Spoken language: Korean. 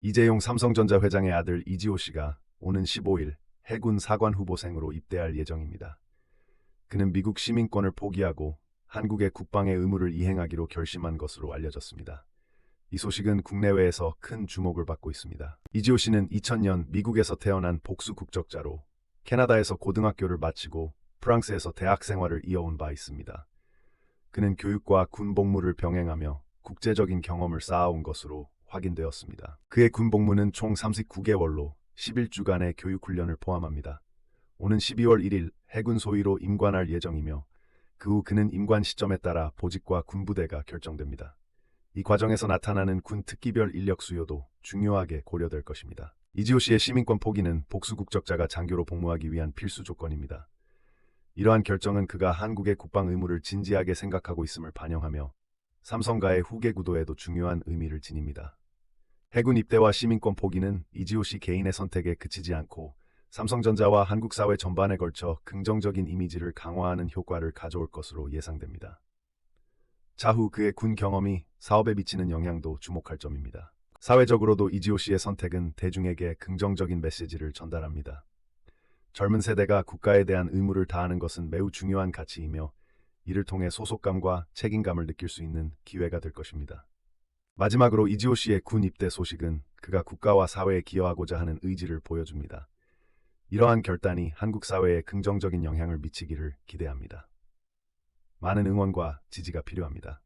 이재용 삼성전자 회장의 아들 이지호 씨가 오는 15일 해군 사관 후보생으로 입대할 예정입니다. 그는 미국 시민권을 포기하고 한국의 국방의 의무를 이행하기로 결심한 것으로 알려졌습니다. 이 소식은 국내외에서 큰 주목을 받고 있습니다. 이지호 씨는 2000년 미국에서 태어난 복수 국적자로 캐나다에서 고등학교를 마치고 프랑스에서 대학 생활을 이어온 바 있습니다. 그는 교육과 군 복무를 병행하며 국제적인 경험을 쌓아온 것으로 확인되었습니다. 그의 군 복무는 총 39개월로 11주간의 교육 훈련을 포함합니다. 오는 12월 1일 해군 소위로 임관할 예정이며 그 후 그는 임관 시점에 따라 보직과 군부대가 결정됩니다. 이 과정에서 나타나는 군 특기별 인력 수요도 중요하게 고려될 것입니다. 이지호 씨의 시민권 포기는 복수 국적자가 장교로 복무하기 위한 필수 조건입니다. 이러한 결정은 그가 한국의 국방 의무를 진지하게 생각하고 있음을 반영하며 삼성가의 후계 구도에도 중요한 의미를 지닙니다. 해군 입대와 시민권 포기는 이지호 씨 개인의 선택에 그치지 않고 삼성전자와 한국 사회 전반에 걸쳐 긍정적인 이미지를 강화하는 효과를 가져올 것으로 예상됩니다. 차후 그의 군 경험이 사업에 미치는 영향도 주목할 점입니다. 사회적으로도 이지호 씨의 선택은 대중에게 긍정적인 메시지를 전달합니다. 젊은 세대가 국가에 대한 의무를 다하는 것은 매우 중요한 가치이며 이를 통해 소속감과 책임감을 느낄 수 있는 기회가 될 것입니다. 마지막으로 이지호 씨의 군 입대 소식은 그가 국가와 사회에 기여하고자 하는 의지를 보여줍니다. 이러한 결단이 한국 사회에 긍정적인 영향을 미치기를 기대합니다. 많은 응원과 지지가 필요합니다.